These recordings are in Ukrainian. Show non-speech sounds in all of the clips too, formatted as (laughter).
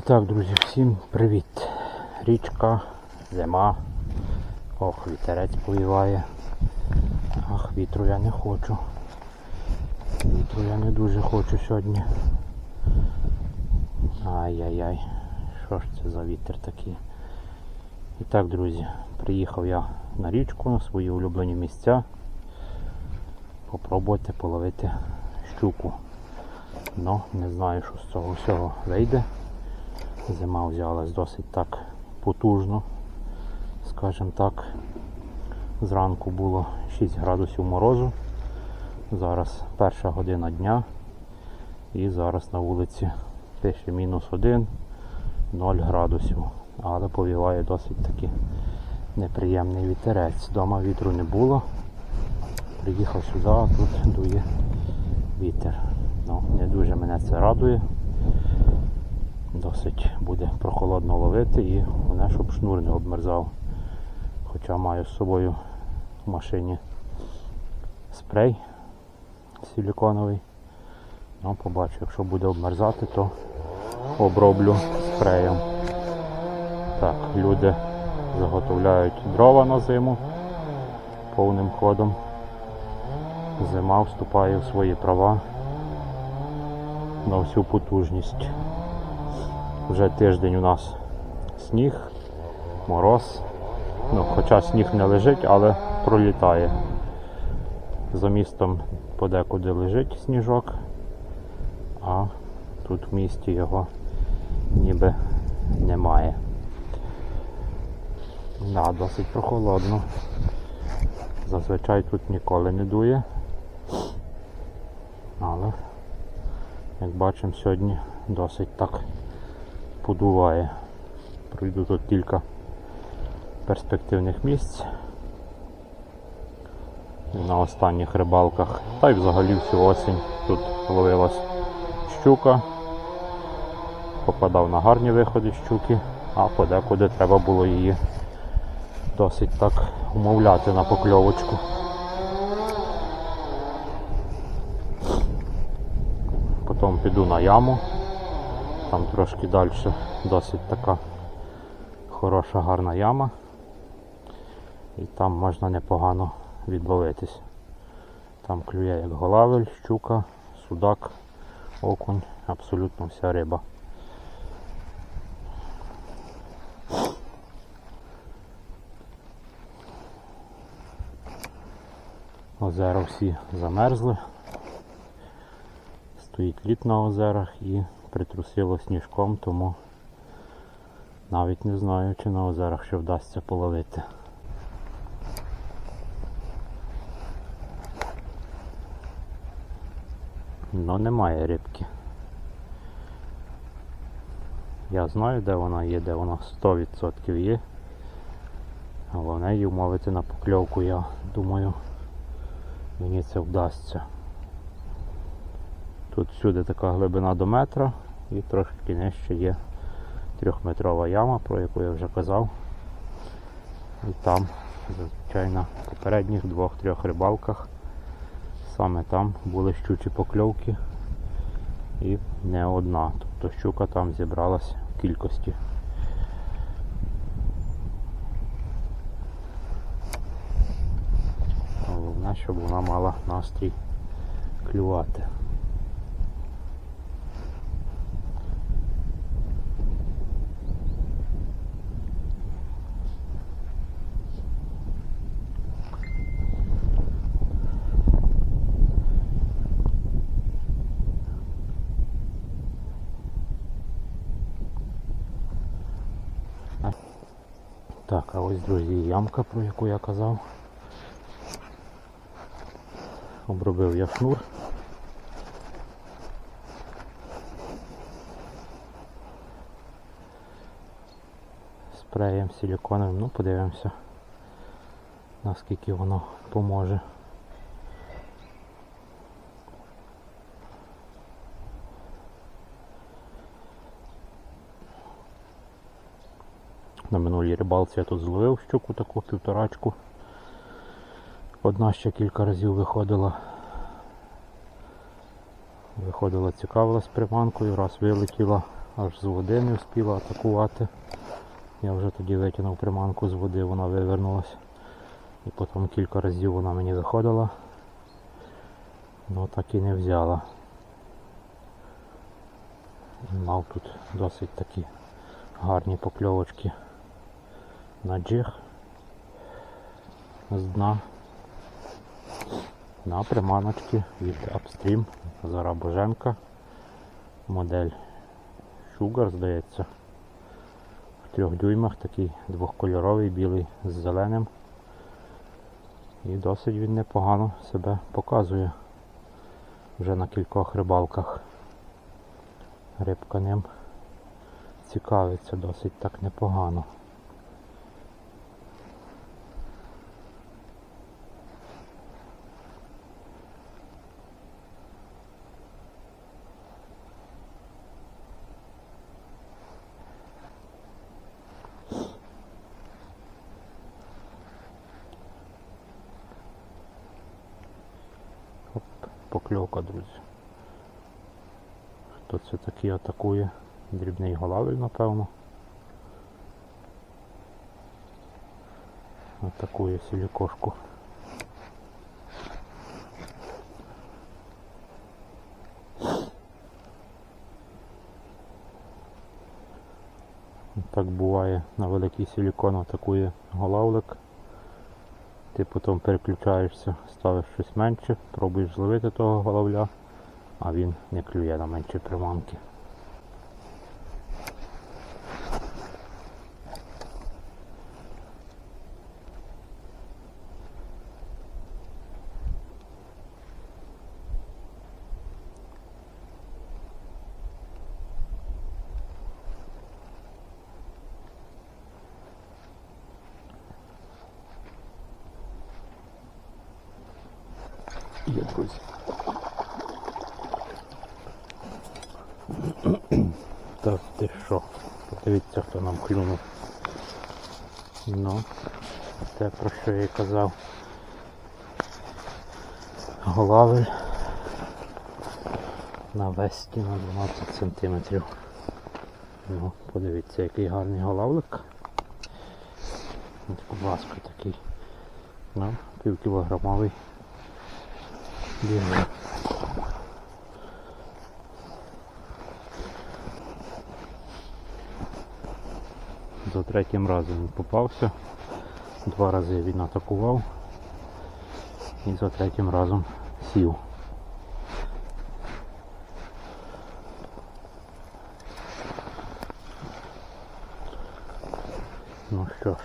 І так, друзі, всім привіт. Річка, зима. Ох, вітерець повіває. Ах, вітру я не хочу. Вітру я не дуже хочу сьогодні. Ай-яй-яй, що ж це за вітер такий? І так, друзі, приїхав я на річку, на свої улюблені місця. Попробувати половити щуку. Ну, не знаю, що з цього всього вийде. Зима взялась досить так потужно, скажімо так. Зранку було 6 градусів морозу. Зараз перша година дня. І зараз на вулиці пише мінус 1, 0 градусів. Але повіває досить таки неприємний вітерець. Дома вітру не було. Приїхав сюди, а тут дує вітер. Ну, не дуже мене це радує. Досить буде прохолодно ловити і головне, щоб шнур не обмерзав. Хоча маю з собою в машині спрей силіконовий. Ну, побачу, якщо буде обмерзати, то оброблю спреєм. Так, люди заготовляють дрова на зиму повним ходом. Зима вступає в свої права на всю потужність. Вже тиждень у нас сніг, мороз. Ну, хоча сніг не лежить, але пролітає. За містом подекуди лежить сніжок, а тут в місті його ніби немає. Да, досить прохолодно. Зазвичай тут ніколи не дує. Але, як бачимо, сьогодні досить так подуває. Пройду тут кілька перспективних місць. На останніх рибалках, та й взагалі всю осінь тут ловилась щука. Попадав на гарні виходи щуки, а подекуди треба було її досить так умовляти на покльовочку. Потім піду на яму. Там трошки далі досить така хороша гарна яма. І там можна непогано відловитись. Там клює як голавель, щука, судак, окунь, абсолютно вся риба. Озера всі замерзли. Стоїть лід на озерах і притрусило сніжком, тому навіть не знаю, чи на озерах ще вдасться половити. Ну немає рибки. Я знаю, де вона є, де вона 100% є. Головне її вмовити на покльовку, я думаю, мені це вдасться. Тут всюди така глибина до метра і трошки нижче є трьохметрова яма, про яку я вже казав. І там, зазвичай на попередніх двох-трьох рибалках, саме там були щучі покльовки і не одна. Тобто щука там зібралась в кількості. Головне, щоб вона мала настрій клювати. Так, а ось, друзі, ямка, про яку я казав. Обробив я шнур. Спреєм силіконовим, ну подивимося, наскільки воно поможе. На минулій рибалці я тут зловив щуку таку півторачку. Одна ще кілька разів виходила. Виходила, цікавилась приманкою, раз вилетіла аж з води не встигла атакувати. Я вже тоді витягнув приманку з води, вона вивернулась. І потім кілька разів вона мені виходила. Ну так і не взяла. І мав тут досить такі гарні покльовочки на джиг з дна на приманочки від Upstream Зара Боженка. Модель Sugar, здається. В трьох дюймах такий двохкольоровий, білий з зеленим. І досить він непогано себе показує вже на кількох рибалках. Рибка ним цікавиться досить так непогано. Оп, покльовка, друзі. Хто це такий атакує? Дрібний напевно. Атакує сілікошку. Так буває на великий силікон атакує голавлик. Ти потім переключаєшся, ставиш щось менше, пробуєш зловити того головля, а він не клює на менші приманки. Друзі. (clears throat) Так ти що? Подивіться, хто нам клюнув. Ну, те про що я казав. Голавель на весті на 12 сантиметрів. Ну, подивіться, який гарний голавлик. От, будь ласка, такий. Ну, півкілограмовий. Білий. За третім разом він попався. Два рази він атакував і за третім разом сів. Ну що ж,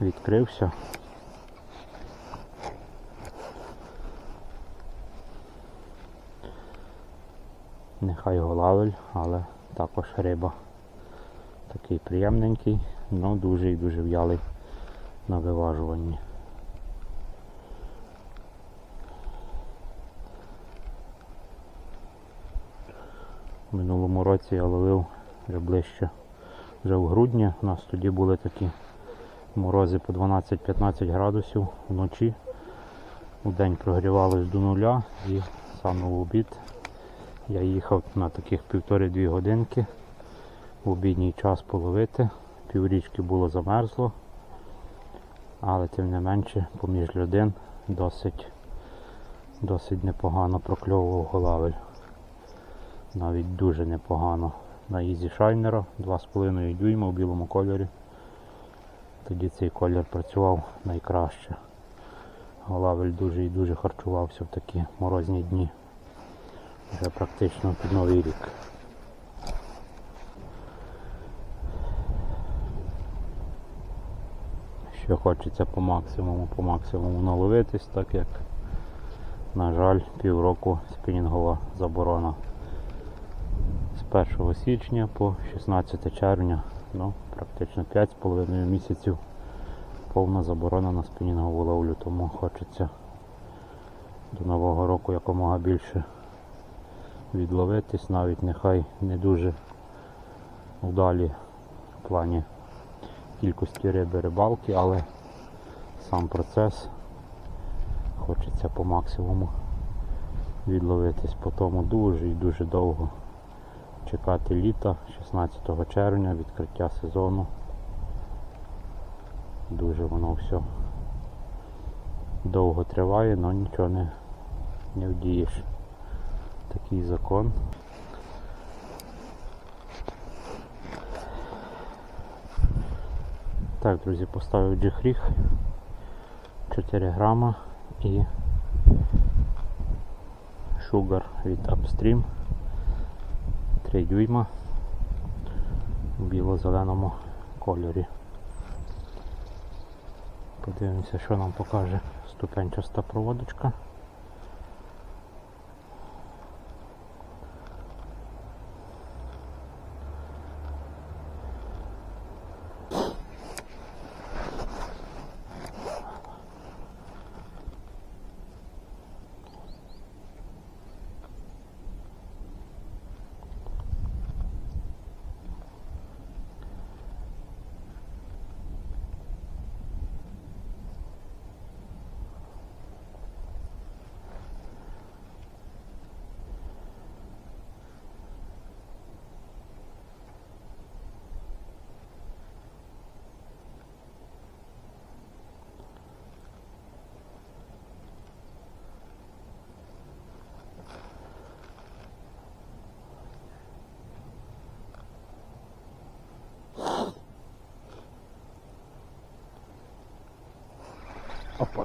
відкрився. Нехай голавель, але також риба. Такий приємненький, але дуже і дуже в'ялий на виважуванні. В минулому році я ловив вже ближче, вже в грудні. У нас тоді були такі морози по 12-15 градусів вночі. У день прогрівалось до нуля і саме в обід я їхав на таких півтори-дві годинки в обідній час половити. Піврічки було замерзло, але тим не менше поміж людин досить, досить непогано прокльовував голавель. Навіть дуже непогано. На Ізі Шайнера 2,5 дюйма в білому кольорі. Тоді цей колір працював найкраще. Голавель дуже і дуже харчувався в такі морозні дні. Вже практично під новий рік. Що хочеться по максимуму, по максимуму наловитись, так як, на жаль, півроку спінінгова заборона з 1 січня по 16 червня, ну, практично 5,5 місяців повна заборона на спінінгову ловлю, тому хочеться до Нового року якомога більше відловитись, навіть нехай не дуже вдалі в плані кількості риби рибалки, але сам процес хочеться по максимуму відловитись, по тому дуже і дуже довго чекати літа 16 червня, відкриття сезону. Дуже воно все довго триває, але нічого не, не вдієш. Такий закон. Так, друзі, поставив джихріг 4 грама і шугар від Upstream 3 дюйма у біло-зеленому кольорі. Подивимося, що нам покаже ступенчаста проводочка.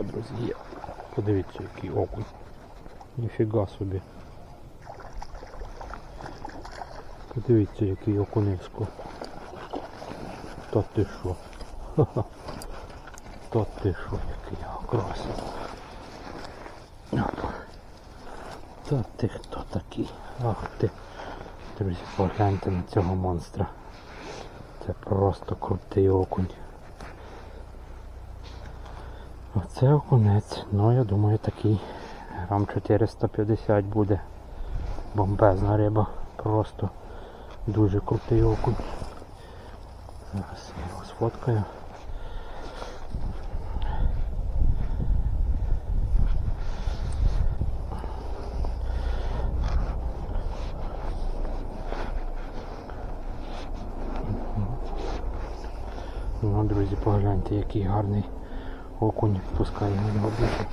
Друзі, є. Подивіться, який окунь. Ніфіга собі. Подивіться, який окуневсько. Та ти що? Ха-ха. (laughs) Та ти що, який красивий. Та ти хто такий? Ах ти. Друзі, погляньте на цього монстра. Це просто крутий окунь. Оце окунець, ну я думаю такий грам 450 буде. Бомбезна риба. Просто дуже крутий окунь. Зараз я його сфоткаю. Ну, друзі, погляньте, який гарний окунь відпускає на нього більше.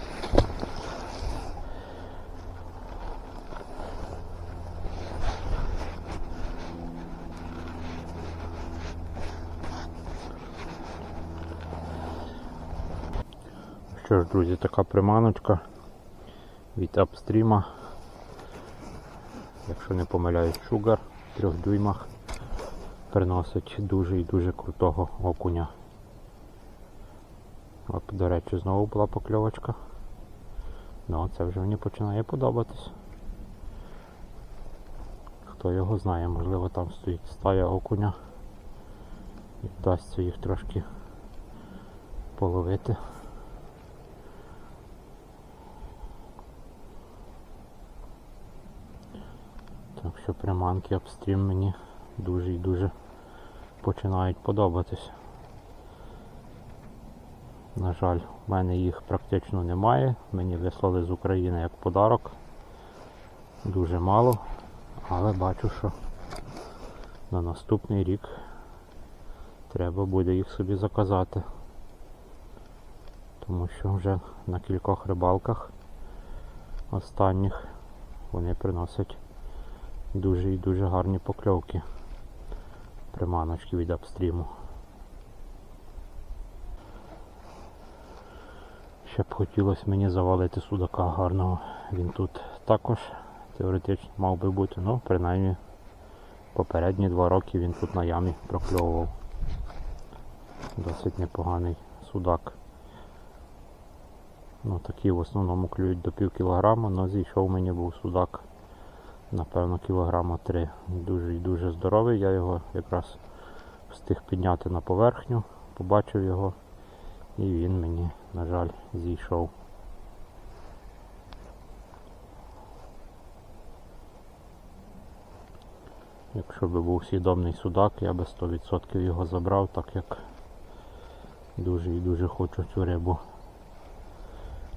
Що ж, друзі, така приманочка від апстріма. Якщо не помиляюсь, шугар в трьох дюймах приносить дуже і дуже крутого окуня. От, до речі, знову була покльовочка. Ну, це вже мені починає подобатись. Хто його знає, можливо там стоїть стая окуня і вдасться їх трошки половити. Так що приманки обстрім мені дуже і дуже починають подобатись. На жаль, в мене їх практично немає. Мені вислали з України як подарок. Дуже мало, але бачу, що на наступний рік треба буде їх собі заказати. Тому що вже на кількох рибалках останніх вони приносять дуже і дуже гарні покльовки приманочки від апстріму. Ще б хотілося мені завалити судака гарного. Він тут також теоретично мав би бути, ну принаймні попередні два роки він тут на ямі прокльовував. Досить непоганий судак. Ну такі в основному клюють до пів кілограма, але зійшов мені був судак. Напевно кілограма три. Дуже і дуже здоровий. Я його якраз встиг підняти на поверхню, побачив його і він мені, на жаль, зійшов. Якщо би був свідомий судак, я би 100% його забрав, так як дуже і дуже хочу цю рибу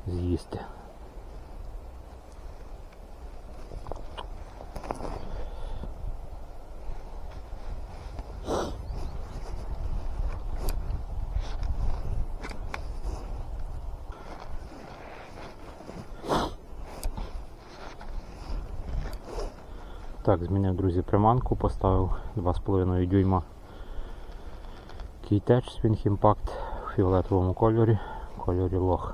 з'їсти. Так, змінив, друзі, приманку, поставив 2,5 дюйма Кейтеч Swing Impact в фіолетовому кольорі, кольорі лох.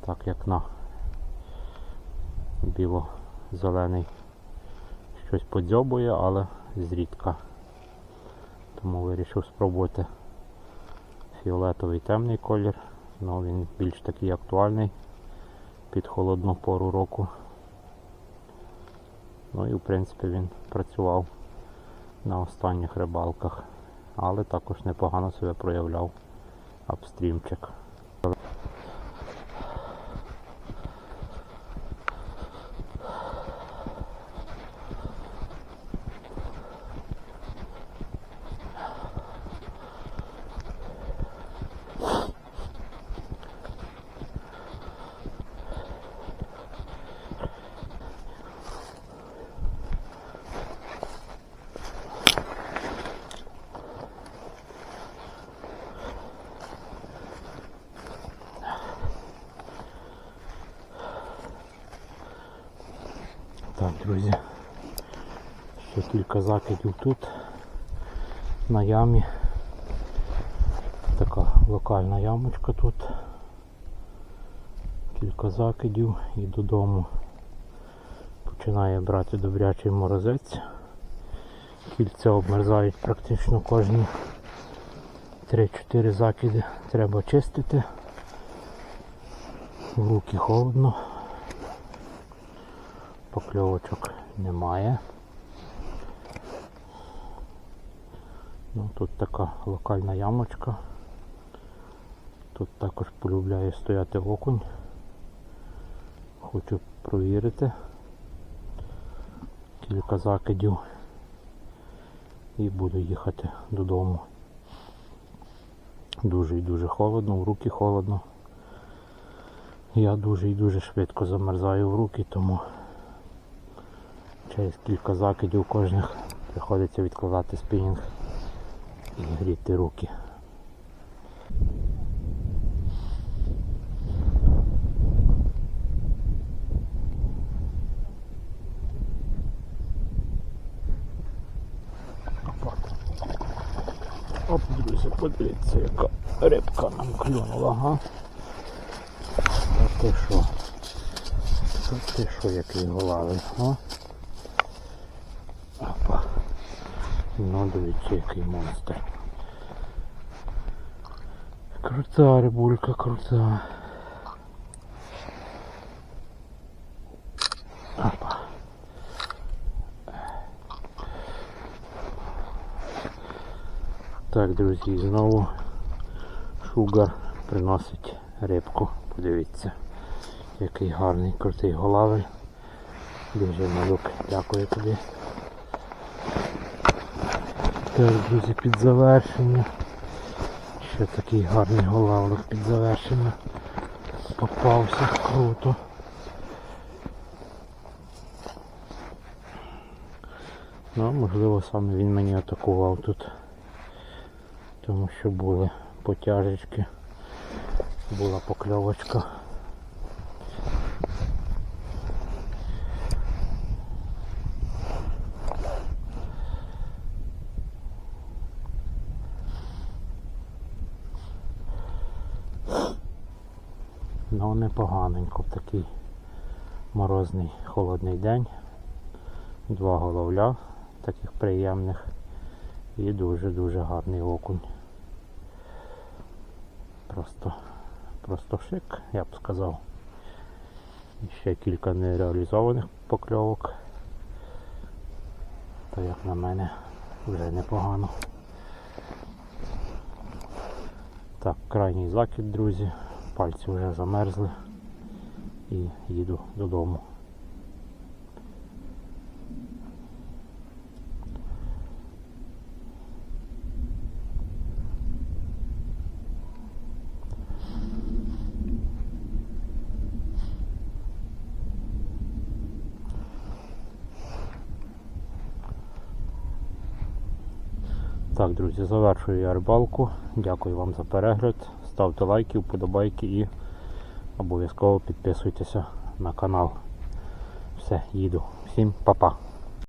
Так як на біло-зелений щось подзьобує, але зрідка. Тому вирішив спробувати фіолетовий темний колір. Ну, він більш такий актуальний під холодну пору року. Ну і в принципі він працював на останніх рибалках, але також непогано себе проявляв апстрімчик. Так, друзі, ще кілька закидів тут на ямі. Така локальна ямочка тут. Кілька закидів і додому починає брати добрячий морозець. Кільця обмерзають практично кожні 3-4 закиди треба чистити. В руки холодно покльовочок немає. Ну, тут така локальна ямочка. Тут також полюбляє стояти окунь. Хочу провірити. Кілька закидів і буду їхати додому. Дуже і дуже холодно, в руки холодно. Я дуже і дуже швидко замерзаю в руки, тому через кілька закидів кожних приходиться відкладати спінінг і гріти руки. Оп, друзі, подивіться, яка рибка нам клюнула, ага. Та ти що? Ти що, який голавий, а? Опа. Ну, дивіться, який монстр. Крута рибулька, крута. Опа. Так, друзі, знову шугар приносить рибку. Подивіться, який гарний, крутий голавель. Дуже малюк, дякую тобі. Так, друзі, під завершення. Ще такий гарний голавлик під завершення. Попався круто. Ну, можливо, саме він мені атакував тут. Тому що були потяжечки, була покльовочка. Ну непоганенько в такий морозний холодний день. Два головля таких приємних і дуже-дуже гарний окунь. Просто, просто шик, я б сказав. І ще кілька нереалізованих покльовок. То як на мене вже непогано. Так, крайній закид, друзі. Пальці вже замерзли і їду додому. Так, друзі, завершую я рибалку. Дякую вам за перегляд. Ставте лайки, вподобайки і обов'язково підписуйтеся на канал. Все, їду. Всім па-па.